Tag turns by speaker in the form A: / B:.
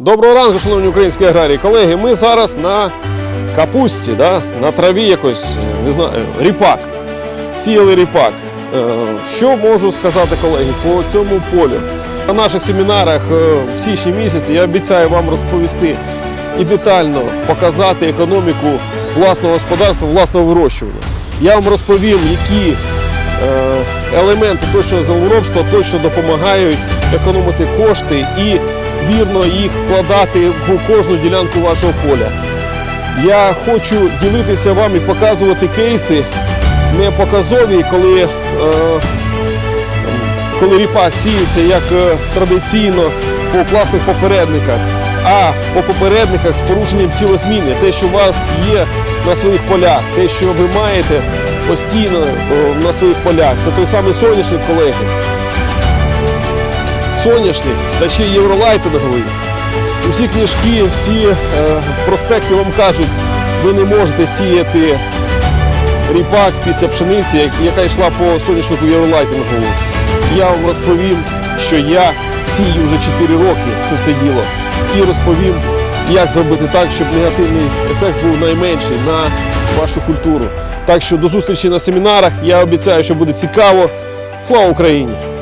A: Доброго ранку, шановні українські аграрії. Колеги, ми зараз на капусті, да? на траві якось, е, не знаю, ріпак. Сіяли ріпак. Е, Що можу сказати, колеги, по цьому полю? На наших семінарах е, в січні місяці я обіцяю вам розповісти і детально показати економіку власного господарства, власного вирощування. Я вам розповім, які елементи точного землеробства точно допомагають економити кошти і вірно їх вкладати в кожну ділянку вашого поля. Я хочу ділитися вам і показувати кейси не показові, коли, е, коли ріпак сіється як е, традиційно по класних попередниках, а по попередниках з порушенням цілозміни, те, що у вас є на своїх полях, те, що ви маєте постійно е, на своїх полях. Це той самий соняшник, колеги. Соняшник та ще й євролайтинговий. Усі книжки, всі е, проспекти вам кажуть, ви не можете сіяти ріпак після пшениці, яка йшла по соняшнику євролайтингову. Я вам розповім, що я сію вже 4 роки це все діло. І розповім, як зробити так, щоб негативний ефект був найменший на вашу культуру. Так що до зустрічі на семінарах. Я обіцяю, що буде цікаво. Слава Україні!